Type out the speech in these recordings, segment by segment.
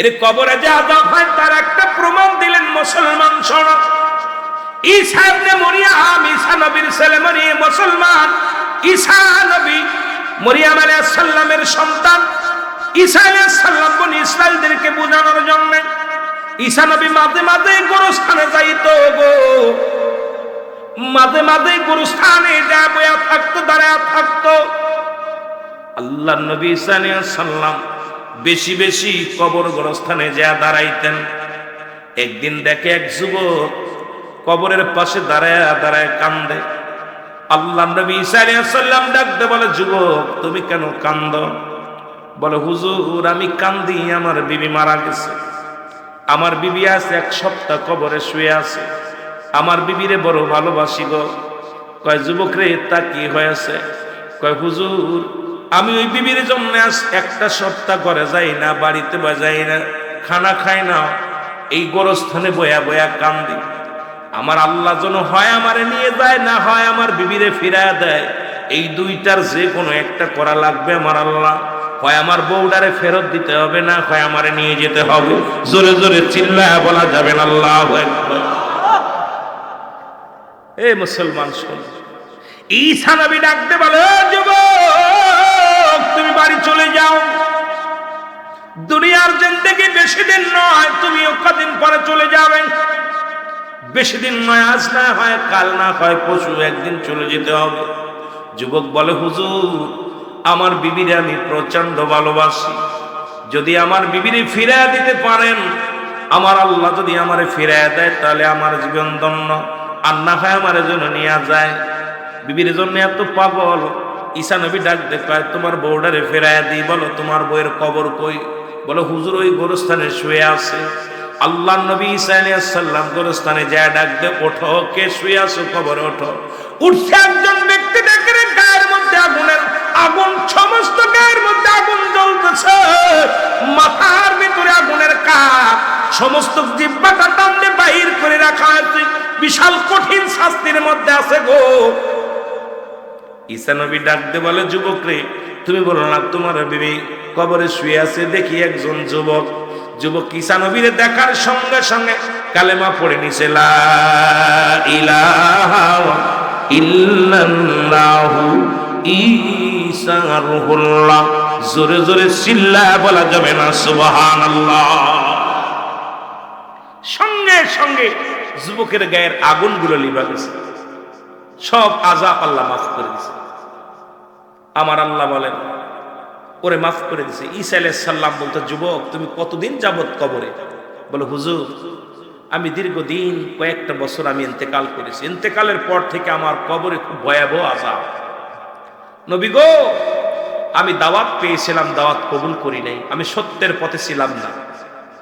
এর কবরে যে আজাব হয় তার একটা প্রমাণ দিলেন মুসলমান শোন। ঈসা ইবনে মরিয়াম, ঈসা নবীর ছেলে মরিয়ম মুসলমান। ঈসা নবী মরিয়াম আলাইহিস সালামের সন্তান। ঈসা আলাইহিস সালাম বনি ইসরাইলদেরকে বোঝানোর জন্য ঈসা নবী মাঝে মাঝে গোরস্থানে যাইতো গো। মাঝে মাঝে গোরস্থানে যা বয়া থাকতো, দাঁড়ায় থাকতো। আল্লাহ নবী ঈসা আলাইহিস সালাম বেশি বেশি কবর গোরস্থানে যা দাঁড়াইতেন। একদিন দেখে এক যুবক কবরের পাশে দাঁড়ায় দাঁড়ায় কান্দে। আল্লাহ নবী সালাম ডাকতে বলে, যুবক, তুমি কেন কান্দ? বলে, হুজুর, আমি কান্দি, আমার বিবি মারা গেছে। আমার বিবি আছে, এক সপ্তাহ কবরে শুয়ে আছে। আমার বিবিরে বড় ভালোবাসি গো। কয়, যুবক রে, তা কি হয়েছে? কয়, হুজুর আমি ওই বিবির জন্য একটা সপ্তাহ করে যাই না, বাড়িতে যাই না, খানা খাই না, এই গোরস্থানে বয়া বয়া কান্দি। আমার আল্লাহ যেন হয় আমারে নিয়ে যায়, না হয় আমার বিবিরে ফিরায় দেয়। এই দুইটার যে কোনো একটা করা লাগবে আমার আল্লাহ। হয় আমার বউডারে ফেরত দিতে হবে না, হয় আমারে নিয়ে যেতে হবে। জোরে জোরে চিল্লায় বলা যাবে না, আল্লাহ এ মুসলমান শোন ঈসা নবী ডাকতে বলে, "ও যুবক তুমি বাড়ি চলে যাও। দুনিয়ার জিন্দেগি বেশি দিন নয়, তুমিও কদিন পরে চলে যাবে। বেশি দিন নয়, আজ না হয়, কাল না হয় পশু একদিন চলে যেতে হবে। যুবক বলে, হুজুর, আমার বিবিরে আমি প্রচণ্ড ভালোবাসি। যদি আমার বিবিরে ফিরাইয়া দিতে পারেন, আমার আল্লাহ যদি আমারে ফিরাইয়া দেয়, তাহলে আমার জীবন ধন্য। আর না হয়, আমার জন্য নিয়ে যায়। বিবির জন্য এত পাগল। ঈশা নবী ডাক দেখায় তোমার বউডারে ফেরাইয়া দিই বলো, তোমার বইয়ের কবর কই? বলো, হুজুর ওই গোরস্থানে শুয়ে আছে। আল্লাহ নবী সালাম গোরস্থানে যায় ডাক দে, ওঠো, কে শুয়ে আছো? কবরে ওঠো। উঠছে একজন ব্যক্তি, দেখে গায়ের মধ্যে আগুনের আগুন, সমস্ত গায়ের মধ্যে আগুন জ্বলতেছে। মাথার ভিতরে আগুনের কাপ, সমস্ত জিব্বাটা টানলে বাহির করে রাখা আছে বিশাল কঠিন শাস্তির মধ্যে আছে গো। ঈসা নবী ডাক দে বলে যুবক রে তুমি বলো না, তোমার বিবি কবরে শুয়ে আছে, দেখি একজন যুবক। যুবক ঈসা নবীরে দেখার সঙ্গে সঙ্গে কালেমা পড়ে নিছে জোরে জোরে চিল্লা বলা যাবে না, সুবহানাল্লাহ। সঙ্গে সঙ্গে যুবকের গায়ের আগুনগুলো লিবা গেছে। সব আজাব আল্লাহ মাফ করে দিছে। আমার আল্লাহ বলেন, ওরে মাফ করে দিছে। ঈসা আলাইহিস সাল্লাম বলতো, যুবক, তুমি কতদিন যাবত কবরে? বলে, হুজুর, আমি দীর্ঘদিন কয়েকটা বছর আমি ইন্তেকাল করেছি। ইন্তেকালের পর থেকে আমার কবরে খুব ভয়াবহ আজাব নবী গো, আমি দাওয়াত পেয়েছিলাম, দাওয়াত কবুল করি নাই। আমি সত্যের পথে ছিলাম না।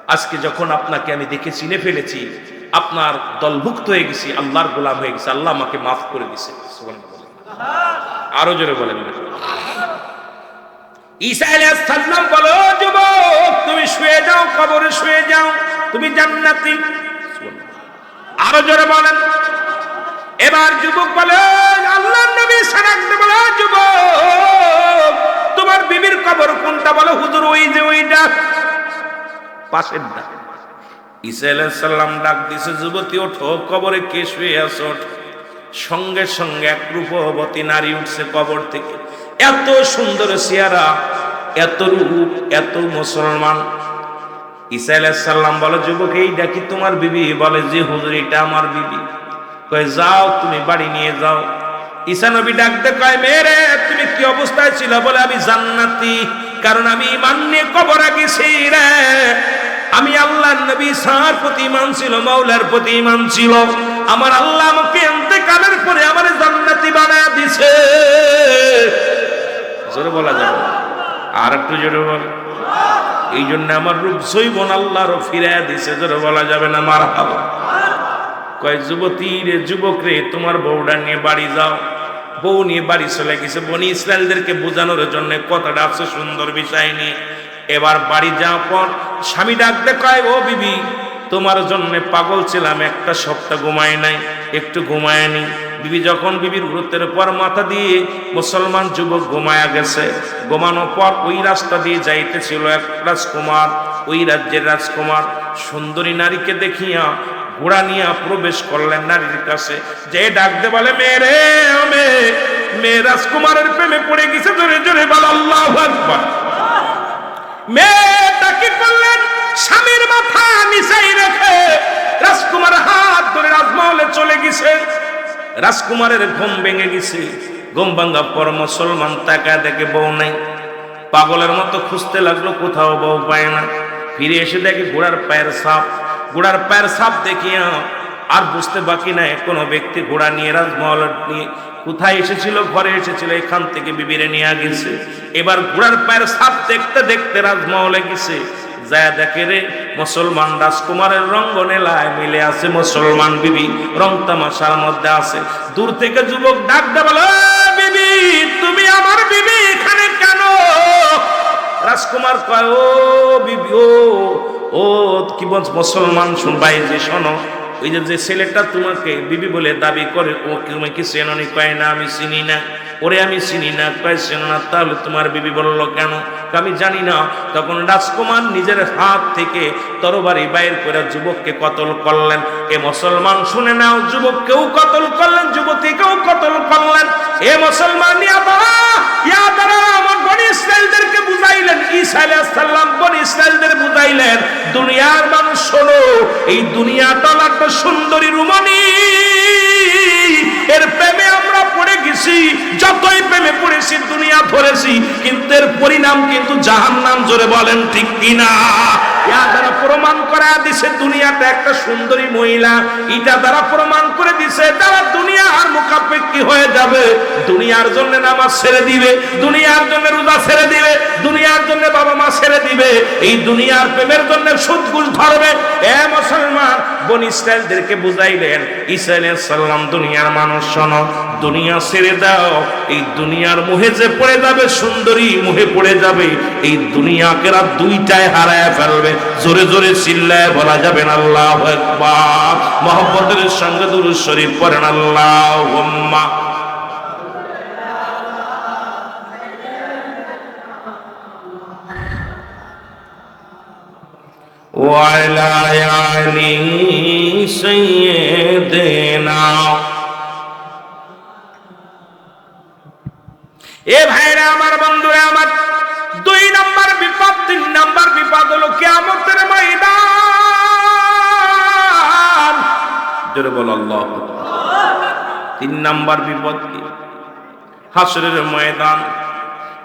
আজকে যখন আপনাকে আমি দেখে চিনে ফেলেছি আপনার দলভুক্ত হয়ে গেছি, আল্লাহর গোলাম হয়ে গেছে, আল্লাহ আমাকে মাফ করে দিছে আরও জোরে বলেন। বলো যুবক শুয়ে যাও শুয়ে যাও, তুমি জোরে বলেন। এবার যুবক আল্লাহর যুবক, তোমার বিবির কবর কোনটা? বলো, হুজুর, ওই যে ওইটা। পাশের ডাক ঈসা আলাইহিস সালাম ডাক দিছে, যুবতী, ওঠো, কবরে কে শুয়ে আছো? সঙ্গে সঙ্গে এক রূপবতী নারী উঠছে কবর থেকে। এত সুন্দর চেহারা, এত রূপ, এত মুসলমান। ঈসা আলাইহিস বলে, যুবক এই ডাকি তোমার বিবি? বলে যে হুজুর, এটা আমার বিবি। কয়, যাও, তুমি বাড়ি নিয়ে যাও। ঈসা নবী ডাকতে কয় মেরে তুমি কি অবস্থায় ছিল? বলে, আমি জান্নাতি, কারণ আমি ইমান নিয়ে কবরে গেছি রে আমি আল্লাহর নবী সার প্রতি ইমান ছিল, মাওলার প্রতি ইমান ছিল। আমার আল্লাহ আমাকে ইন্তেকালের পরে আমার জান্নাতি বানায় দিছে। জোরে বলা যাবে আর একটু জোরে বল। এই জন্য আমার রূপ সইবন আল্লাহরও ফিরাইয়া দিছে, জোরে বলা যাবে না? মার কয়, যুবতী রে, যুবক রে, তোমার বউটা নিয়ে বাড়ি যাও। বউ নিয়ে বাড়ি চলে গেছে। বনি ইসরায়েলদেরকে বোঝানোর জন্য কথাটা আছে সুন্দর বিষয় নিয়ে। এবার বাড়ি যাওয়ার পর স্বামী ডাকতে কয়, ও বিবি, তোমার জন্য পাগল ছিলাম, একটা সপ্তাহ ঘুমায় নাই, একটু ঘুমায় নি। বিবি যখন বিবির গুরুত্বের পর মাথা দিয়ে মুসলমান যুবক ঘুমায়া গেছে। ঘুমানোর পর ওই রাস্তা দিয়ে যাইতেছিল এক রাজকুমার, ওই রাজ্যের রাজকুমার। সুন্দরী নারীকে দেখিয়া ঘোড়া নিয়ে প্রবেশ করলেন নারীর কাছে। যে ডাকতে বলে ও মেয়ে মেয়ে রাজকুমারের প্রেমে পড়ে গেছে, জোরে জোরে বল, আল্লাহ আকবার। মেয়েটা কি করলেন স্বামীর মাথা নিচাই রেখে রাজকুমার হাত ধরে রাজমহলে চলে গেছে। রাজকুমারের ঘুম ভেঙে গেছে। ঘুম ভাঙ্গা পর মুসলমান তাকা দেখে বউ নেই। পাগলের মতো খুঁজতে লাগল, কোথাও বউ পায় না। ফিরে এসে দেখে ঘোড়ার পায়ের সাপ ঘোড়ার পায়ের সাপ দেখিয়া আর বুঝতে বাকি নাই, কোনো ব্যক্তি ঘোড়া নিয়ে রাজমহল নিয়ে কোথায় এসেছিল, ঘরে এসেছিল, এখান থেকে বিবিরে নিয়ে গেছে। এবার ঘোড়ার পায়ের সাপ দেখতে দেখতে রাজমহলে গেছে। যায় দেখে রে, মুসলমান রাজকুমারের রঙ্গ নেলায় মিলে আছে মুসলমান বিবি, রং তামাশার মধ্যে আছে। দূর থেকে যুবক ডাক দে বলে "ও বিবি, তুমি আমার বিবি, এখানে কেন? রাজকুমার কয়, ও বিবি, ও ও, কি বল মুসলমান শুনবাই যে, শোনো, ওই যে ছেলেটা তোমাকে বিবি বলে দাবি করে, ও তুমি কি কয়, না, আমি চিনি না। ওরে, আমি চিনি না। কয় না, তাহলে তোমার বিবি কেন? আমি জানি না। তখন রাজকুমার নিজের হাত থেকে তরবারি বাইর করে যুবককে কতল করলেন। এ মুসলমান, শুনে নাও, যুবককেও কতল করলেন, যুবতীকেও কতল করলেন। এ মুসলমান আমার বনি ইসরায়েলদেরকে বুঝাইলেন ঈসা আলাইহিস বনি বুঝাইলেন দুনিয়ার মানুষ শোনো, এই দুনিয়াটা একটা সুন্দরী রুমানি। এর প্রেমে আমরা পড়ে গেছি, যতই প্রেমে পড়েছি, দুনিয়া ধরেছি কিন্তু এর পরিণাম কিন্তু জাহান্নাম জোরে বলেন ঠিক কিনা? বুঝাইলেন সাল্লাম দুনিয়ার মানুষ শোনো, দুনিয়া ছেড়ে দাও, এই দুনিয়ার মুহে যে পড়ে যাবে সুন্দরী, মুহে পড়ে যাবে, এই দুনিয়াকে দুইটায় হারায় ফেলবে। জোরে জোরে চিল্লায় বলা যাবে না আল্লাহ একবার মহব্বতের সঙ্গে দুরুদ শরীফ পড়েন আল্লাহ وعلى آل سيدنا এ ভাইরা আমার বন্ধুরা আমার দুই নাম্বার বিপদ, তিন নাম্বার বিপদ হলো কেয়ামতের ময়দান। জোরে বল আল্লাহ তিন নাম্বার বিপদ কি? হাসরের ময়দান।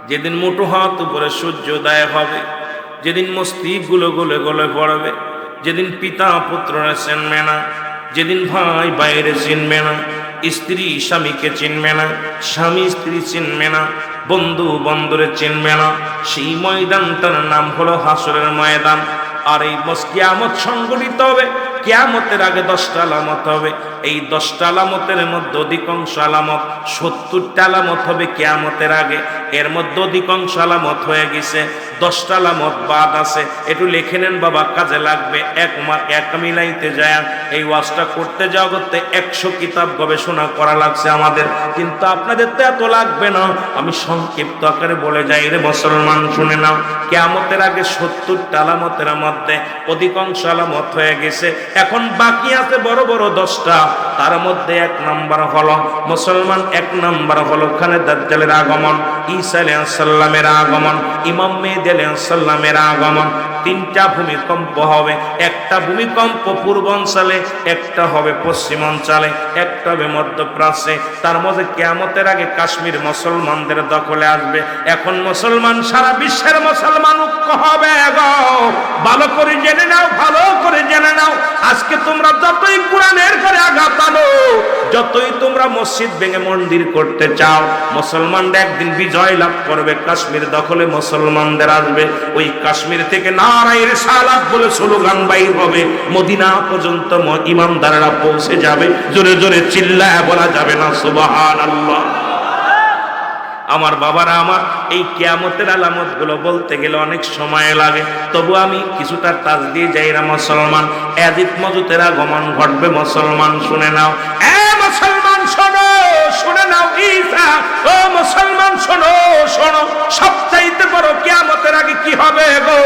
যেদিন মুঠো হাত উপরে সূর্যোদয় হবে, যেদিন মস্তিষ্কগুলো গলে গলে পড়বে, যেদিন পিতা পুত্ররা চিনবে না, যেদিন ভাই বাইরে চিনবে না, স্ত্রী স্বামীকে চিনবে না, স্বামী স্ত্রী চিনবে না বন্ধু বন্ধুরে চিনবে না। সেই ময়দানটার নাম হলো হাসরের ময়দান। আর এই বস কিয়ামত সংগঠিত হবে। কিয়ামতের আগে দশটা আলামত হবে। এই দশটা আলামতের মধ্যে অধিকাংশ আলামত সত্তরটা আলামত হবে কেয়ামতের আগে। এর মধ্যে অধিকাংশ আলামত হয়ে গেছে, দশটা আলামত বাদ আছে। একটু লিখে নেন বাবা, কাজে লাগবে। এক মা, এক মিলাইতে যায় এই ওয়াজটা করতে যাওয়া করতে একশো কিতাব গবেষণা করা লাগছে আমাদের। কিন্তু আপনাদের তো এত লাগবে না। আমি সংক্ষিপ্ত আকারে বলে যাই রে মুসলমান, শুনে নাও। কেয়ামতের আগে সত্তরটা আলামতের মধ্যে অধিকাংশ আলামত হয়ে গেছে। এখন বাকি আছে বড় বড় দশটা। তার মধ্যে এক নাম্বার হলো মুসলমান, এক নাম্বার হলো খানে দাজ্জালের আগমন, ঈসা আলাইহিস সালামের আগমন, ইমাম মেহেদি আলাইহিস সালামের আগমন। তিনটা ভূমিকম্প হবে, একটা ভূমিকম্প পূর্বাঞ্চলে একটা হবে পশ্চিমাঞ্চলে একটা হবে মধ্যপ্রাচ্যে। তার মধ্যে কেয়ামতের আগে কাশ্মীর মুসলমানদের দখলে আসবে। এখন মুসলমান সারা বিশ্বের মুসলমান ঐক্য হবে ভালো করে জেনে নাও, ভালো করে জেনে নাও। আজকে তোমরা যতই কোরআনের করে আঘাত পাবো। যতই তোমরা মসজিদ ভেঙে মন্দির করতে চাও, মুসলমানরা একদিন বিজয় লাভ করবে, কাশ্মীর দখলে মুসলমানদের আসবে। ওই কাশ্মীর থেকে নারায়ের সালাত বলে স্লোগান বাইর হবে। মদিনা পর্যন্ত ইমানদারেরা পৌঁছে যাবে। জোরে জোরে চিল্লায় বলা যাবে না, সুবহানাল্লাহ। আল্লাহ আমার বাবারা আমার এই কেয়ামতের আলামতগুলো বলতে গেলে অনেক সময় লাগে। তবু আমি কিছুটা টাচ দিয়ে যাই না মুসলমান এদিত মজুতের আগমন ঘটবে মুসলমান, শুনে নাও। এ মুসলমান, শোনো, শুনে নাও ঈসা। ও মুসলমান, শোনো শোনো, সবচাইতে বড় কিয়ামতের আগে কি হবে গো?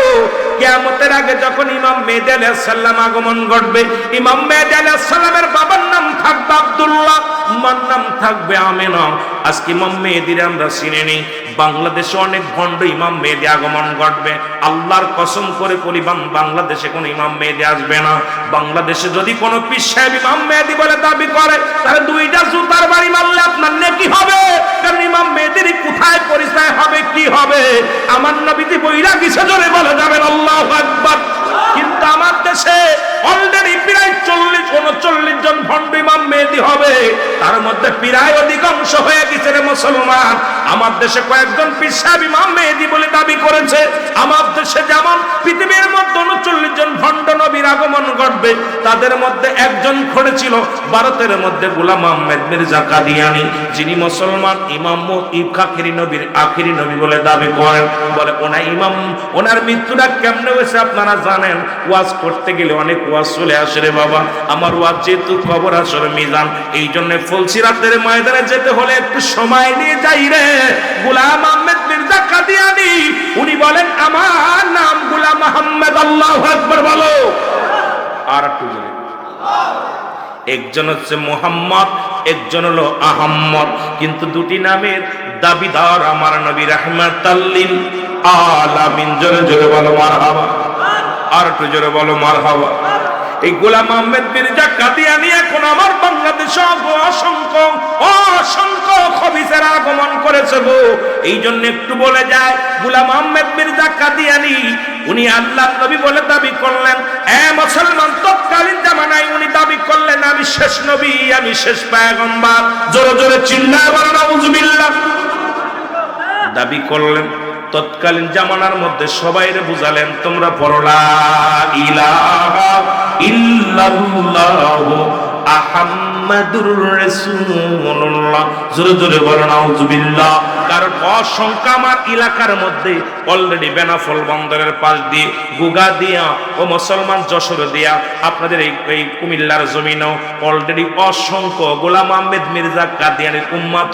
কিয়ামতের আগে যখন ইমাম মেহেদি আলাইহিস সালাম আগমন ঘটবে, ইমাম মেহেদি আলাইহিস সালামের বাবার নাম থাকবে আব্দুল্লাহ। মার নাম থাকবে আমেনা। আজকে ইমাম মেহেদির আমরা চিনে নেই বাংলাদেশে অনেক ভণ্ড ইমাম মেহেদি আগমন ঘটবে। আল্লাহর কসম করে বলিবাম বাংলাদেশে কোনো ইমাম মেহেদি আসবে না। বাংলাদেশে যদি কোনো পীর সাহেব ইমাম মেহেদি বলে দাবি করে, তাহলে দুইটা জুতার বাড়ি মারলে আপনার নেকি হবে? কারণ ইমাম মেহেদির কোথায় পরিচয় হবে, কি হবে? আমার নবীজি কিসে জোরে বলে যাবেন, আল্লাহ আকবার। কিন্তু আমার দেশে অলরেডি প্রায় চল্লিশ, উনচল্লিশ জন ভণ্ড ইমাম মেহেদি হবে। তার মধ্যে প্রায় অধিকাংশ হয়ে গেছে রে মুসলমান। আমার দেশে কয়েকজন পিসাব ইমাম মেহেদি বলে দাবি করেছে। আমার দেশে যেমন পৃথিবীর মধ্যে উনচল্লিশ জন ভণ্ড নবীর আগমন ঘটবে, তাদের মধ্যে একজন ঘটেছিল ভারতের মধ্যে গুলাম আহমেদ মির্জা কাদিয়ানি, যিনি মুসলমান ইমাম আখিরি নবীর আখিরি নবী বলে দাবি করেন। বলে ওনা ইমাম, ওনার মৃত্যুটা কেমনে হয়েছে আপনারা জানেন, ওয়াজ করতে গেলে অনেক ওয়াজ চলে আসে রে বাবা। আমার ওয়াজ যেহেতু খবর আসলে মিজান এই জন্য ফুলসিরাতের ময়দানে যেতে হলে একটু সময় নিয়ে যাই রে। গুলাম আহমেদ মির্জা কাদিয়ানি, উনি বলেন, আমার নাম গুলাম আহমেদ, আল্লাহ আকবার, বলো। আর একটু জোরে। একজন হচ্ছে মোহাম্মদ, একজন হলো আহম্মদ। কিন্তু দুটি নামের দাবিদার আমার নবী রাহমাতাল্লিল আলামিন। জোরে জোরে বলো, মারহাবা। আর একটু জোরে বলো, মারহাবা। এই গোলাম আহমেদ মির্জা কাদিয়ানি এখন আমার বাংলাদেশে অসংখ্য অসংখ্য খবিসের আগমন করেছে গো। এই জন্য একটু বলে যায়, গোলাম আহমেদ মির্জা কাদিয়ানি উনি আল্লাহ নবী বলে দাবি করলেন। এ মুসলমান, তৎকালীন জামানায় উনি দাবি করলেন, আমি শেষ নবী, আমি শেষ পায়গম্বর। জোরে জোরে চিল্লায় বলেন দাবি করলেন। তৎকালীন জামানার মধ্যে সবাইরে বুঝালেন তোমরা পড়লা ইলাহা ইল্লাল্লাহ আহাম্মাদুর রাসূলুল্লাহ। জোরে জোরে বলেন, আউযুবিল্লাহ। কারণ অসংখ্য আমার এলাকার মধ্যে অলরেডি বেনাফল বন্দরের পাশ দিয়ে, গুগা দিয়া ও মুসলমান যশোর দিয়া আপনাদের এই এই কুমিল্লার জমিনও অলরেডি অসংখ্য গোলাম আহমেদ মির্জা কাদিয়ানের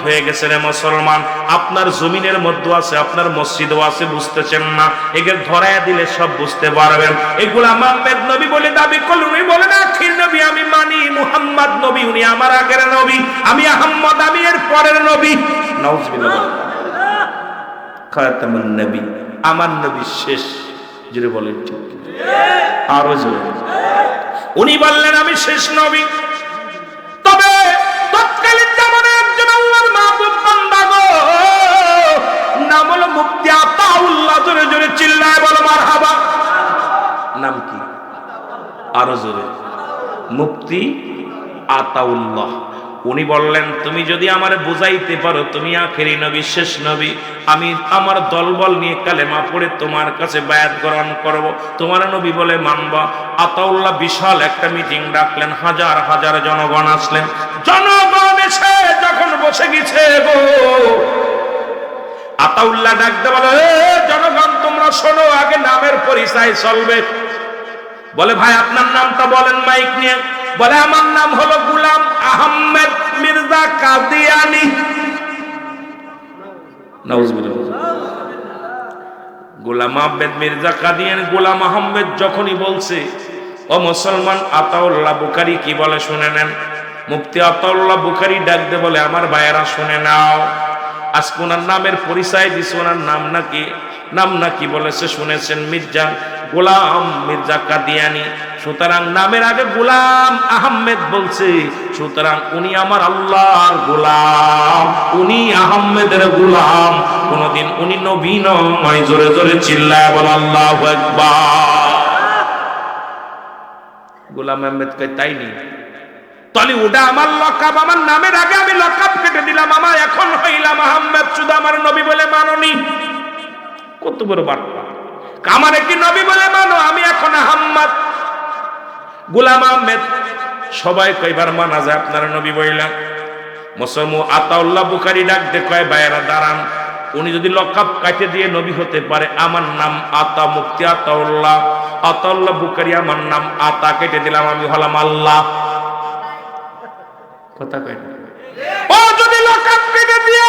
হয়ে গেছে রে মুসলমান। আপনার জমিনের মধ্যে আছে, আপনার মসজিদও আছে, বুঝতেছেন না? একে ধরাইয়া দিলে সব বুঝতে পারবেন। এই গোলাম আহমেদ নবী বলে দাবি করলেন বলেন, আখির নবী, আমি মানি মুহাম্মদ নবী, উনি আমার আগের নবী, আমি আহম্মদ আমি এর পরের নবী। খাতামুন নবী, আমার নবী শেষ। জুড়ে বলেন ঠিক আরও জোরে। উনি বললেন, আমি শেষ নবী। তবে তৎকালীন জামানায় একজন আল্লাহর মাহবুব বান্দা গো। নাম হলো মুক্তি আতাউল্লাহ, জোরে জোরে চিল্লায় বলো মারহাবা। নাম কি? আরও জোরে। মুক্তি আতাউল্লাহ। উনি বললেন তুমি যদি আমার বুঝাইতে পারো তুমি আখেরি নবী শেষ নবী আমি আমার দলবল নিয়ে কালেমা পড়ে তোমার কাছে বায়াত গ্রহণ করব তোমার নবী বলে মানবা। আতাউল্লাহ বিশাল একটা মিটিং ডাকলেন হাজার হাজার জনগণ আসলেন। জনগণ এসে যখন বসে গেছে গো আতাউল্লাহ ডাকতে বলে "এ, জনগণ তোমরা শোনো আগে নামের পরিচয় চলবে। বলে ভাই আপনার নামটা বলেন মাইক নিয়ে। বলে, আমার নাম হলো গুলাম আহমেদ মির্জা কাদিয়ানি। গোলাম আহমেদ মির্জা কাদিয়ানি, গোলাম আহমেদ যখনই বলছে, ও মুসলমান, আতাউল্লাহ বুখারি কি বলে শুনে নেন? মুফতি আতাউল্লাহ বুখারি ডাক দে বলে, আমার ভাইয়েরা শুনে নাও। আজকে ওনার নামের পরিচয় দিছে, ওনার নাম নাকি নাম নাকি বলেছে, শুনেছেন মির্জা গোলাম মির্জা কাদিয়ানি। সুতরাং নামের আগে গোলাম আহমেদ বলছে, সুতরাং উনি আমার আল্লাহর গোলাম, উনি আহমেদের গোলাম। কোনদিন উনি নবী নয়, জোরে জোরে চিল্লায় বল আল্লাহ গোলাম আহমেদ কয়, তাই নি? তাহলে ওটা আমার লকাব আমার নামের আগে আমি লকাব কেটে দিলাম, আমার এখন হইলাম আহমেদ, শুধু আমার নবী বলে মাননি। কত বড় বার্তা। আমার কি নবী বলে মানো? আমি এখন আহম্মদ। গুলাম আহমেদ। সবাই কয়বার মানা যায় আপনার নবী বইলাম মুসলমু আতাউল্লাহ বুখারি ডাক দে কয় বাইরা দাঁড়ান। উনি যদি লকাব কাটে দিয়ে নবী হতে পারে, আমার নাম আতা মুক্তি আতাউল্লাহ। আতাউল্লাহ বুখারি, আমার নাম আতা, কেটে দিলাম, আমি হলাম আল্লাহ। কথা কয় ও, যদি লকাব কেটে দিয়ে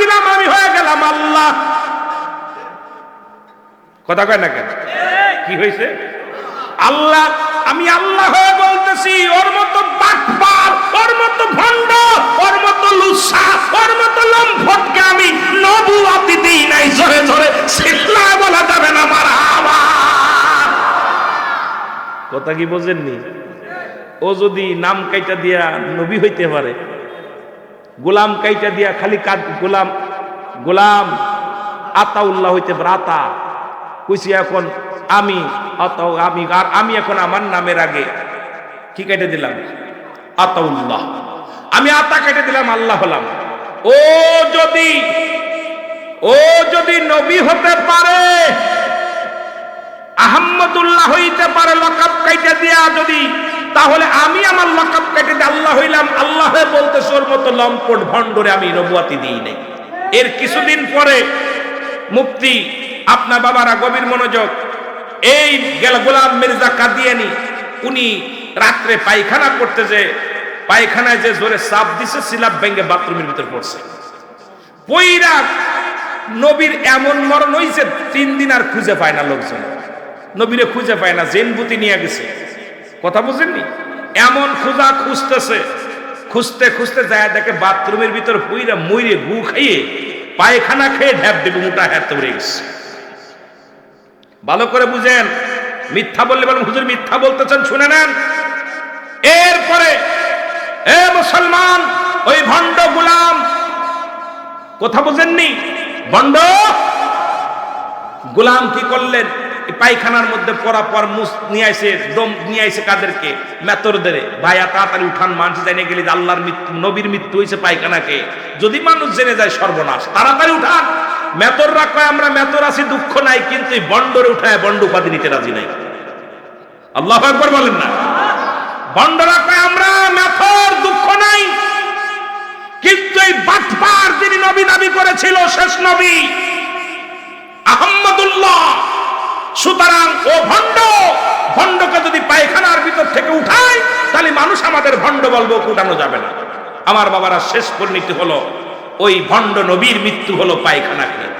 গেলাম আল্লাহ। কথা কয় না কেন? কি হয়েছে? আল্লাহ, আমি আল্লাহ হয়ে বলতেছি, ওর মতো বাটপার, ওর মতো ভণ্ড ওর মতো লুসা ওর মতো লম্ফটকে আমি নবুয়াতি দিই নাই। জোরে জোরে বলা যাবে না কথা কি বোঝেননি? ও যদি নাম কাইটা দিয়া নবী হইতে পারে গোলাম কাইটা দিয়া খালি কাজ গোলাম গোলাম আতাউল্লাহ হইতে পারে আতা কইছি এখন, আমি অত আমি, আর আমি এখন আমার নামের আগে। কি কেটে দিলাম? আতাউল্লাহ। আমি আতা কেটে দিলাম, আল্লাহ হলাম। ও যদি ও যদি নবী হতে পারে, আহম্মদুল্লাহ হইতে পারে লকাব কাইটে দিয়া যদি তাহলে আমি আমার লকাব কেটে আল্লাহ হইলাম। আল্লাহ বলতে সোর মতো লম্পট ভণ্ডরে আমি নবুয়াতি দিই নাই। এর কিছুদিন পরে মুক্তি আপনার বাবারা গভীর মনোযোগ, এই গেল গোলাম মির্জা কাদিয়ানি, উনি রাত্রে পায়খানা করতে যে পায়খানায় যে জোরে চাপ দিছে, সিলাপ ভেঙে বাথরুমের ভিতর পড়ছে। পইরা নবীর এমন মরণ হইছে, তিন দিন আর খুঁজে পায় না লোকজন। নবীরে খুঁজে পায় না, জেনবুতি নিয়ে গেছে। কথা বুঝেননি? এমন খোঁজা খুঁজতেছে, খুঁজতে খুঁজতে যায় দেখে বাথরুমের ভিতর পুইরা মইরে গু খাইয়ে পায়খানা খেয়ে ঢ্যাপ দেবে, মোটা হাত উড়ে গেছে। ভালো করে বুঝেন, মিথ্যা বললে বলেন হুজুর মিথ্যা বলতেছেন, শুনে নেন। এরপরে, এ মুসলমান, ওই ভণ্ড গুলাম, কথা বুঝেননি? ভণ্ড গোলাম কি করলেন? পায়খানার মধ্যে পরা পর মুস নিয়ে আইসে দম নিয়ে আইসে কাদেরকে? মেতরদের। ভাইয়া, তাড়াতাড়ি উঠান মানুষ জানে গেলে আল্লাহর মৃত্যু, নবীর মৃত্যু হয়েছে পায়খানাকে। যদি মানুষ জেনে যায়, সর্বনাশ। তাড়াতাড়ি উঠান। মেতররা কয়, আমরা মেতর আছি, দুঃখ নাই, কিন্তু বন্ডরে উঠায়, বন্ড উপাধি নিতে রাজি নাই। আল্লাহ একবার বলেন না। বন্ডরা কয়, আমরা মেথর দুঃখ নাই, কিন্তু এই বাটপার যিনি নবী দাবি করেছিল, শেষ নবী আহম্মদুল্লাহ সুতরাং, ও ভণ্ড, ভণ্ডকে যদি পায়খানার ভিতর থেকে উঠায়, তাহলে মানুষ আমাদের ভণ্ড বলব উঠানো যাবে না। আমার বাবারা শেষ পরিণতি হলো, ওই ভণ্ড নবীর মৃত্যু হলো পায়খানা খেয়ে।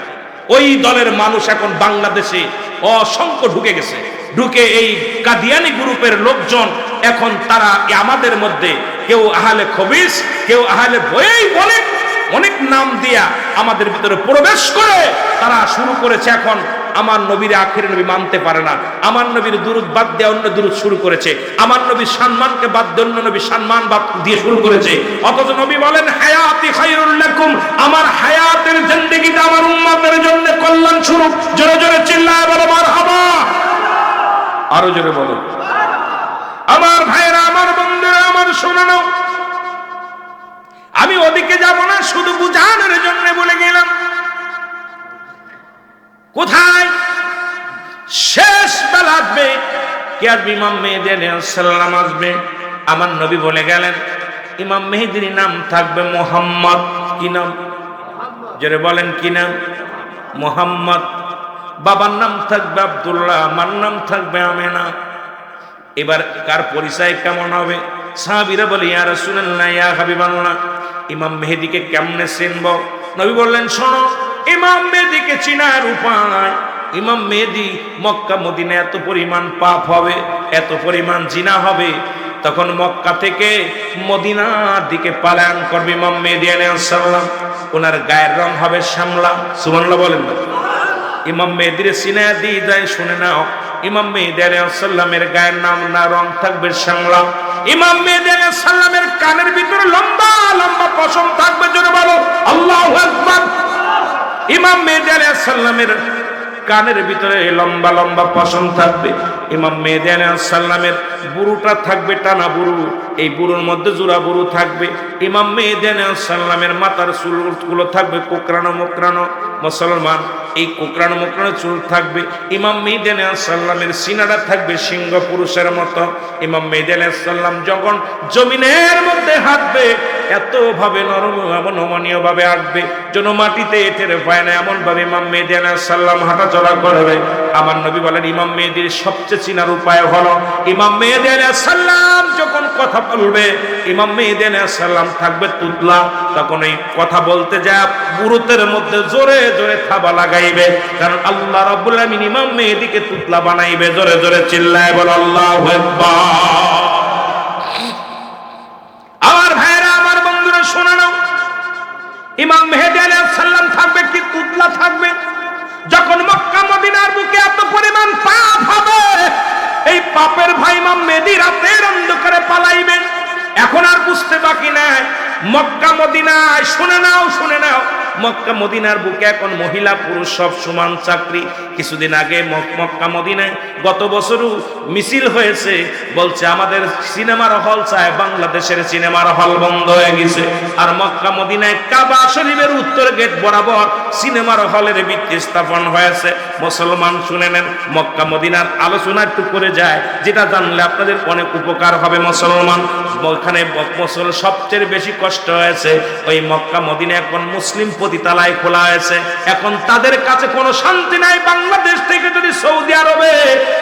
ওই দলের মানুষ এখন বাংলাদেশে অসংখ্য ঢুকে গেছে। ঢুকে এই কাদিয়ানি গ্রুপের লোকজন, এখন তারা আমাদের মধ্যে, কেউ আহলে খবিস, কেউ আহলে বয়েই বলে, অনেক নাম দিয়া আমাদের ভিতরে প্রবেশ করে, তারা শুরু করেছে এখন আমার নবীর আখের নবী মানতে পারে না। আমার নবীর দুরুদ বাদ দিয়ে অন্য দুরুদ শুরু করেছে। আমার নবীর সম্মানকে বাদ দিয়ে অন্য নবীর সম্মান বাদ দিয়ে শুরু করেছে। অথচ নবী বলেন, হায়াতি খায়রুল লাকুম। আমার হায়াতের জিন্দেগিটা আমার উম্মতের জন্য কল্যাণ স্বরূপ জোরে জোরে চিল্লায় বলো, মারহাবা। আরও জোরে বলো। আমার ভাইরা আমার বন্ধুরা, আমার শোনা নাও আমি ওদিকে যাব না, শুধু বুঝানোর জন্য বলে গেলাম। কোথায়? শেষ বেলা আসবে আসবে ইমাম মেহেদি সাল্লাম আসবে? আমার নবী বলে গেলেন, ইমাম মেহেদির নাম থাকবে মোহাম্মদ। কি নাম? জোরে বলেন, কি নাম? মোহাম্মদ। বাবার নাম থাকবে আব্দুল্লাহ, আমার নাম থাকবে আমেনা। এবার কার পরিচয় কেমন হবে? সাহাবিরা বলে, ইয়া রাসূলুল্লাহ, ইয়া হাবিবাল্লাহ। ইমাম মেহেদিকে কেমনে চিনব? নবী বললেন, শোনো ইমাম মেদিকে চিনার উপায়। ইমাম মেহেদি মক্কা মদিনা এত পরিমাণ পাপ হবে, এত পরিমাণ জিনা হবে। তখন মক্কা থেকে মদিনার দিকে পালায়ন করবে ইমাম মেদি আলাইহিস সালাম। ওনার গায়ের রং হবে শ্যামলা। সুবহানাল্লাহ বলেন না। ইমাম মেহেদির সিনা দিয়ে দেয় শুনে নাও। ইমাম মেহেদি আলাইহিসসালামের গায়ের নাম না, রং থাকবে শ্যামলা। ইমাম মেহেদি আলাইহিসসালামের কানের ভিতরে লম্বা লম্বা পশম থাকবে, জোরে বলো, আল্লাহু আকবার। ইমাম মেহেদি সাল্লামের কানের ভিতরে লম্বা লম্বা পশম থাকবে। ইমাম মেহেদি আলাইহিসসালামের বুড়ুটা থাকবে টানা বুড়ু এই বুড়ুর মধ্যে জোড়া বুড়ু থাকবে। ইমাম মেহেদি আলাইহিসসালামের মাথার চুলগুলো থাকবে কোকরানো মোকরানো মুসলমান, এই কোকরানো মোকরানো চুল থাকবে। ইমাম মেহেদি আলাইহিসসালামের সিনাটা থাকবে সিংহ পুরুষের মতো। ইমাম মেহেদি আলাইহিসসালাম যখন জমিনের মধ্যে হাঁটবে এতভাবে নরম এমন নমনীয় ভাবে আঁকবে যেন মাটিতে এটের পায় না এমন ভাবে ইমাম মেহেদি আলাইহিসসালাম হাঁটাচলা করবে। আমার নবী বলেন, ইমাম মেহেদির সবচেয়ে চিনার উপায় হলো, ইমাম মেহেদি আলাইহিসসালাম যখন কথা বলবে, ইমাম মেহেদি সাল্লাম থাকবে তুতলা, তখন এই কথা বলতে যা পুরুতের মধ্যে জোরে জোরে থাবা লাগাইবে, কারণ আল্লাহ রাব্বুল আলামিন ইমাম মেহেদিকে তুতলা বানাইবে, জোরে জোরে চিল্লায় বল, আল্লাহু আমার ভাইরা আমার বন্ধুরা, শোনা নাও, ইমাম মেহেদি আলাইহিস সালাম থাকবে কি তুতলা থাকবে? যখন মদিনার বুকে এত পরিমাণ পাপ হবে? এই পাপের ভাই মাম মেহেদি রাতের অন্ধকারে পালাইবেন এখন আর বুঝতে বাকি নাই। মক্কা, মদিনায়, শুনে নাও শুনে নাও। মক্কা মদিনার বুকে এখন মহিলা পুরুষ সব সমান চাকরি। কিছুদিন আগে মক- মক্কা মদিনায় গত বছরও মিছিল হয়েছে। বলছে, আমাদের সিনেমার হল চায় বাংলাদেশের সিনেমার হল বন্ধ হয়ে গেছে। আর মক্কা মদিনায় কাবা শরীফের উত্তর গেট বরাবর সিনেমার হলের ভিত্তি স্থাপন হয়েছে। মুসলমান, শুনে নেন, মক্কা মদিনার আলোচনা একটু করে যায়। যেটা জানলে আপনাদের অনেক উপকার হবে মুসলমান। ওখানে মুসল সবচেয়ে বেশি কষ্ট হয়েছে। ওই মক্কা মদিনা এখন মুসলিম পতিতালায় খোলা হয়েছে। এখন তাদের কাছে কোনো শান্তি নাই। বাংলাদেশ থেকে যদি সৌদি আরবে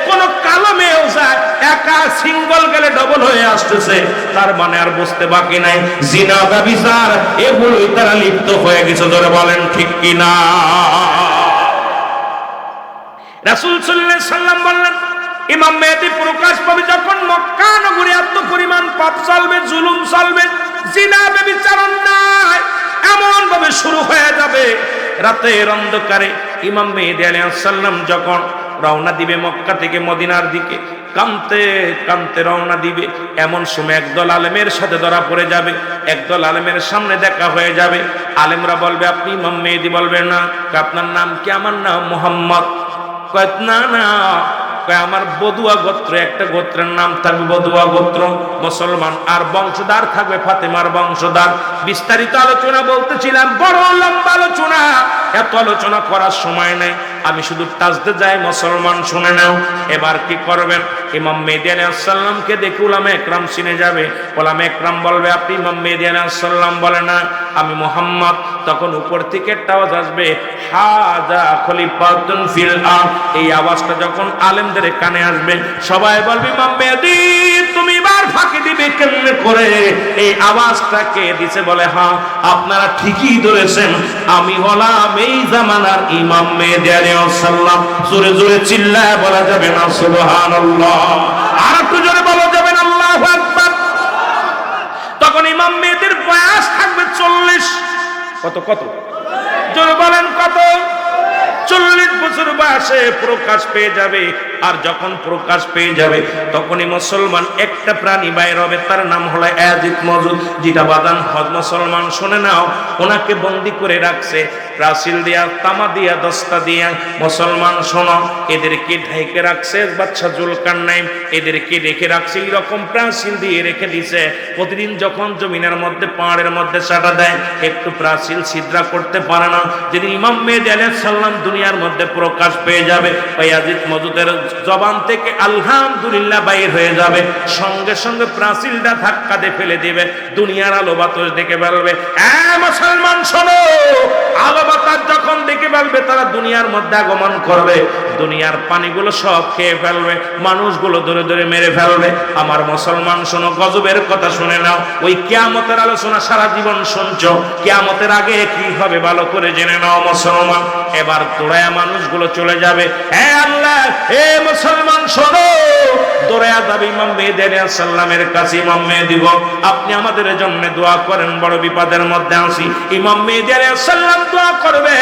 কোনো কালো মেয়েও যায়, একা সিঙ্গল গেলে ডবল হয়ে আসতেছে। তার মানে আর বুঝতে বাকি নাই। জিনা ব্যবিচার, এগুলোই তারা লিপ্ত হয়ে গেছে। ধরে বলেন, ঠিক কিনা? রাসূল আলাইহি সাল্লাম বললেন, ইমাম মেহেদি প্রকাশ পাবে যখন মক্কা নগরী এত পরিমাণ পাপ চলবে, জুলুম চলবে। জিনা ব্যভিচারণ নাই, এমন ভাবে শুরু হয়ে যাবে। রাতের অন্ধকারে ইমাম মেহেদি আলাইহিস সালাম যখন রওনা দিবে মক্কা থেকে মদিনার দিকে কামতে কামতে রওনা দিবে, এমন সময় একদল আলেমের সাথে ধরা পড়ে যাবে, একদল আলেমের সামনে দেখা হয়ে যাবে। আলেমরা বলবে, আপনি ইমাম মেহেদি বলবেন না, আপনার নাম কি? আমার নাম মোহাম্মদ। না না। আমার বদুয়া গোত্র, একটা গোত্রের নাম থাকবে বদুয়া গোত্র, মুসলমান। আর বংশধার থাকবে ফাতেমার বংশধার। বিস্তারিত আলোচনা বলতেছিলাম, বড় লম্বা আলোচনা। এত আলোচনা করার সময় নেই। আমি শুধু টাচতে যাই মুসলমান শুনে নাও। এবার কি করবেন? ইমাম মেহেদি আলাইহিসসালামকে দেখে উলামে একরাম চিনে যাবে। ওলামে একরাম বলবে, আপনি ইমাম মেহেদি আলাইহিসসালাম বলে না। আমি মোহাম্মদ। তখন উপর থেকে আওয়াজ আসবে, হাজা ফিল এই আওয়াজটা যখন আলেমদের কানে আসবে, সবাই বলবে, ইমাম মেহেদি, তুমি এবার ফাঁকি দিবে করে? এই আওয়াজটা কে দিছে বলে হ্যাঁ আপনারা ঠিকই ধরেছেন। আমি হলাম এই জামানার ইমাম মেহেদি আলাইহিস সালাম জোরে জোরে চিল্লায় বলা যাবে না, সুবহানাল্লাহ। আর একটু জোরে বলা যাবে না, আল্লাহু তখন ইমাম মেয়েদের বয়স থাকবে চল্লিশ। কত কত? জোরে বলেন কত? চল্লিশ বছর বয়সে প্রকাশ পেয়ে যাবে আর যখন প্রকাশ পেয়ে যাবে, তখনই মুসলমান একটা প্রাণী বাইর হবে, তার নাম হলো অ্যাজিদ মজুদ, যেটা বাদান হজ মুসলমান শুনে নাও, ওনাকে বন্দি করে রাখছে প্রাচীল দিয়া, তামা দিয়া, দস্তা দিয়া, মুসলমান শোনো, এদেরকে ঢেকে রাখছে বাচ্চা জুলকার নাই এদেরকে রেখে রাখছে এইরকম প্রাচীল দিয়ে রেখে দিছে। প্রতিদিন যখন জমিনের মধ্যে, পাহাড়ের মধ্যে চাটা দেয়, একটু প্রাচীল ছিদ্রা করতে পারে না। যেদিন ইমাম মেহেদি আলাইহিস সালাম দুনিয়ার মধ্যে প্রকাশ পেয়ে যাবে, ওই আজিদ মজুদের জবান থেকে আলহামদুলিল্লাহ বাইর হয়ে যাবে। সঙ্গে সঙ্গে প্রাচীলটা ধাক্কা দিয়ে ফেলে দিবে। দুনিয়ার আলো বাতাস দেখে হ্যাঁ মুসলমান, শোনো! আলো বাতাস যখন দেখে ফেলবে, তারা দুনিয়ার মধ্যে আগমন করবে। দুনিয়ার পানিগুলো সব খেয়ে ফেলবে। মানুষগুলো ধরে ধরে মেরে ফেলবে। আমার মুসলমান, শোনো, গজবের কথা শুনে নাও। ওই কিয়ামতের আলোচনা সারা জীবন শুনছো। কিয়ামতের আগে কি হবে ভালো করে জেনে নাও, মুসলমান। এবার দৌড়ায়া মানুষগুলো চলে যাবে। হে আল্লাহ, হে মুসলমান শোনো। আপনি আমাদের জন্য দোয়া করেন, বড় বিপদের মধ্যে ইমাম সালাম দোয়া করবে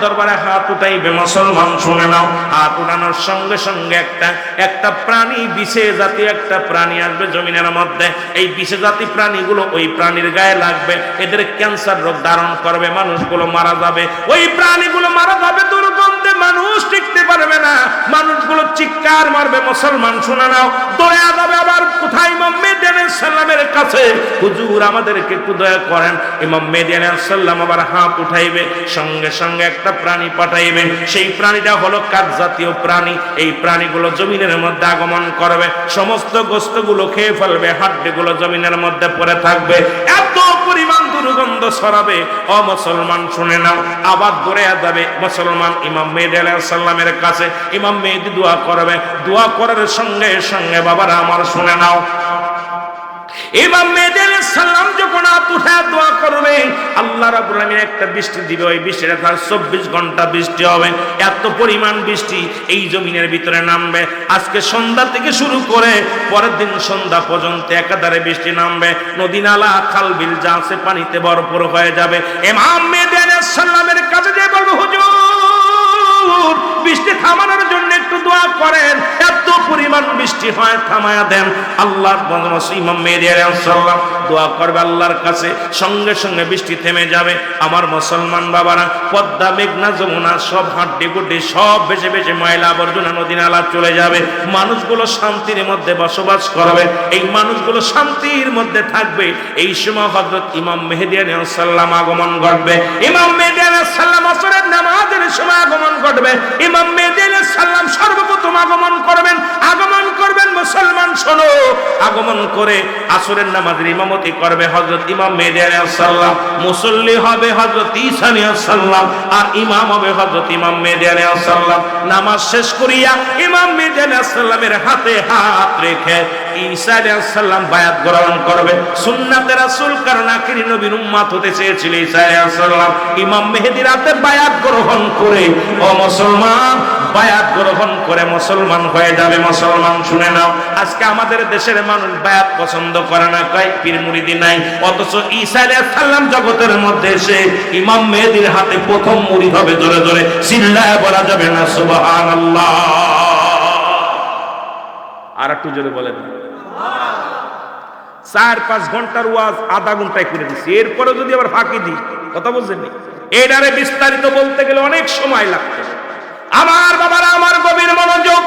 দরবারে হাত উঠাইবে, মুসলমান শুনে নাও। হাত উঠানোর সঙ্গে সঙ্গে একটা একটা প্রাণী বিশে জাতীয় একটা প্রাণী আসবে জমিনের মধ্যে। এই বিশে জাতি প্রাণীগুলো ওই প্রাণীর গায়ে লাগবে। এদের ক্যান্সার রোগ ধারণ করবে, মানুষগুলো মারা যাবে। ওই প্রাণীগুলো মারা যাবে দুর্গন্ধে চিৎকার মারবে মুসলমান, শুনে নাও। দয়া যাবে আবার কোথায় ইমাম মেদিয়ানের সাল্লামের কাছে? হুজুর আমাদেরকে একটু দয়া করেন। ইমাম মেদিয়ানের সাল্লাম আবার হাত উঠাইবে, সঙ্গে সঙ্গে একটা প্রাণী পাঠাইবে। সেই প্রাণীটা হলো কাক জাতীয় প্রাণী। এই প্রাণীগুলো জমিনের মধ্যে আগমন করবে। সমস্ত গোস্তগুলো খেয়ে ফেলবে, হাড্ডিগুলো জমিনের মধ্যে পড়ে থাকবে। এত পরিমাণ দুর্গন্ধ ছড়াবে। ও মুসলমান, শুনে নাও। আবার দৌড়ে যাবে মুসলমান ইমাম মেহেদি আলাইহিস সালামের কাছে। ইমাম মেহেদি দোয়া করবে। দোয়া করার সঙ্গে সঙ্গে বাবারা আমার শুনে নাও। মেহেদি আলাইহিস সালাম যখন হাত দোয়া করবে, আল্লাহ রাব্বুল আলামিন একটা বৃষ্টি দিবে, ওই বৃষ্টিটা তার চব্বিশ ঘণ্টা বৃষ্টি হবে। এত পরিমাণ বৃষ্টি এই জমিনের ভিতরে নামবে। আজকে সন্ধ্যা থেকে শুরু করে পরের দিন সন্ধ্যা পর্যন্ত একাধারে বৃষ্টি নামবে। নদী নালা খাল বিল যা আছে পানিতে ভরপুর হয়ে যাবে। ইমাম মেহেদি আলাইহিস সালামের কাছে যে বলবে, হুজুর, বৃষ্টি থামানোর জন্য করেন, এত পরিমাণ বৃষ্টি হয়, থামায়া দেন। আল্লাহ ইমাম দোয়া করবে আল্লাহর কাছে, সঙ্গে সঙ্গে বৃষ্টি থেমে যাবে। আমার মুসলমান বাবারা, পদ্মা, মেঘনা, যমুনা, সব হাড্ডি গুড্ডি, সব বেশি বেশি ময়লা আবর্জনা নদী নালা চলে যাবে। মানুষগুলো শান্তির মধ্যে বসবাস করবে। এই মানুষগুলো শান্তির মধ্যে থাকবে। এই সময় হযরত ইমাম মেহেদি সালাম আগমন ঘটবে। ইমাম মেহেদি আলাইহিস সালাম আসরের নামাজের সময় আগমন ঘটবে। ইমাম মেহেদি আলাইহিস সালাম সর্বপ্রথম আগমন করবেন আগমন করবেন মুসলমান, শোনো। আগমন করে আসরের নামাজের ইমামতি করবে হযরত ইমাম মেহেদি আলাইহিস মুসল্লি হবে হযরত ঈসা আলাইহিস আর ইমাম হবে হযরত ইমাম মেহেদি আলাইহিস সালাম। নামাজ শেষ করিয়া ইমাম মেহেদি আলাইহিস সালামের হাতে হাত রেখে ঈসা আলাইহিস সালাম বায়াত গ্রহণ করবে। সুন্নাতে রাসূল কারণ আখিরি নবীর উম্মত হতে চেয়েছিল ঈসা আলাইহিস সালাম। ইমাম মেহেদির হাতে বায়াত গ্রহণ করে, ও মুসলমান বায়াত গ্রহণ করে মুসলমান হয়ে যাবে, মুসলমান শুনে নাও। আজকে আমাদের দেশের মানুষ বায়াত পছন্দ করে না, কয় পীর মুরিদি নাই। অথচ ঈসা আলাইহিস সালাম জগতের মধ্যে এসে ইমাম মেহেদির হাতে প্রথম মুরিদ হবে, জোরে জোরে চিল্লায় বলা যাবে না, সুবহানাল্লাহ। আর একটু জোরে বলেন। চার পাঁচ ঘণ্টার ওয়াজ, আধা ঘন্টায় করে দিচ্ছি এরপরে যদি আবার ফাঁকি দিই, কথা বলছেন এটারে বিস্তারিত বলতে গেলে অনেক সময় লাগতো আমার বাবারা, আমার গভীর মনোযোগ।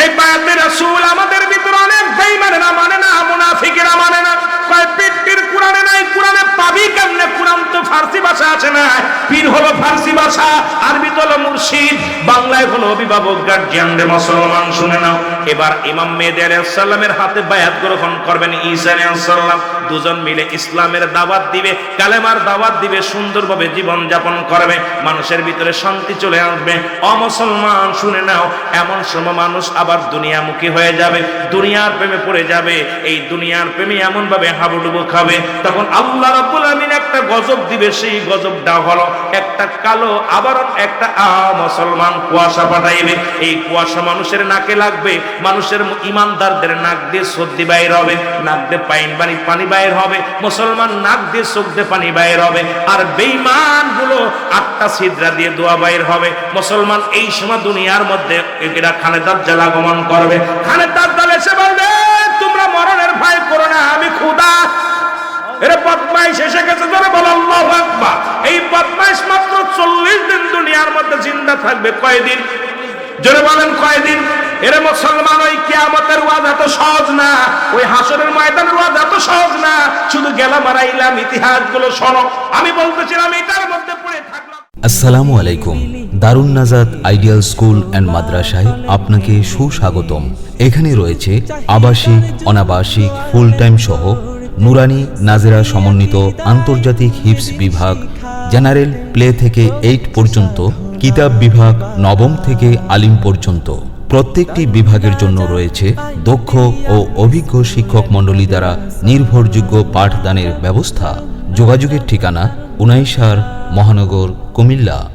এই বায়াতের রাসূল আমাদের ভিতরে অনেক বেঈমানেরা মানে না, মুনাফিকেরা মানে না। কয়, পীর কোরআনে নাই, কোরআনে পাবি কেমনে? কোরআন তো ফার্সি ভাষা আছে না। পীর হলো ফার্সি ভাষা, আরবি তো হলো মুর্শিদ। বাংলায় হলো অভিভাবক গার্জিয়ান রে মুসলমান, শুনে নাও। এবার ইমাম মেহেদি আলাইহিস সালামের হাতে বায়াত গ্রহণ করবেন ঈসা আলাইহিস সালাম। দুজন মিলে ইসলামের দাওয়াত দিবে, কালেমার দাওয়াত দিবে, সুন্দরভাবে জীবন যাপন করবে, মানুষের ভিতরে শান্তি চলে আসবে। অমুসলমান শুনে নাও, এমন সময় মানুষ আবার দুনিয়ামুখী হয়ে যাবে, দুনিয়ার প্রেমে পড়ে যাবে, এই দুনিয়ার প্রেমে এমন ভাবে হাবুডুবু খাবে। তখন আল্লাহ রাব্বুল আমিন একটা গজব দিবে, সেই গজবটা হলো, একটা কালো আবার একটা মুসলমান কুয়াশা পাঠাইবে। এই কুয়াশা মানুষের নাকে লাগবে, মানুষের ইমানদারদের নাক দিয়ে সর্দি বাইর হবে, নাক দিয়ে পাইন পানি পানি বাইর হবে। মুসলমান নাক দিয়ে চোখ পানি বাইর হবে। আর বেঈমানগুলো আটটা ছিদ্রা দিয়ে দোয়া বাইর হবে। মুসলমান এই সময় দুনিয়ার মধ্যে এরা খানে দাজ্জাল আগমন করবে। খানে দাজ্জাল এসে বলবে, তোমরা মরণের ভয় করো না, আমি খুদা এর বদমাইশ এসে গেছে ধরে বল, আল্লাহু আকবার। এই বদমাইশ মাত্র চল্লিশ দিন দুনিয়ার মধ্যে জিন্দা থাকবে কয়দিন? জোরে বলেন কয়দিন? এর মুসলমান, ওই কিয়ামতের ওয়াজ এত সহজ না, ওই হাসরের ময়দানের ওয়াজ এত সহজ না, শুধু গেলাম আর আইলাম ইতিহাসগুলো শোনো। আমি বলতেছিলাম, এটার মধ্যে পড়ে আসসালামু আলাইকুম, দারুণ নাজাদ আইডিয়াল স্কুল অ্যান্ড মাদ্রাসায় আপনাকে সুস্বাগতম। এখানে রয়েছে আবাসিক, অনাবাসিক ফুল টাইম সহ নুরানি নাজেরা সমন্বিত আন্তর্জাতিক হিপস বিভাগ, জেনারেল প্লে থেকে এইট পর্যন্ত, কিতাব বিভাগ নবম থেকে আলিম পর্যন্ত। প্রত্যেকটি বিভাগের জন্য রয়েছে দক্ষ ও অভিজ্ঞ শিক্ষক মণ্ডলী দ্বারা নির্ভরযোগ্য পাঠদানের ব্যবস্থা। যোগাযোগের ঠিকানা উনাইশার মহানগর কুমিল্লা।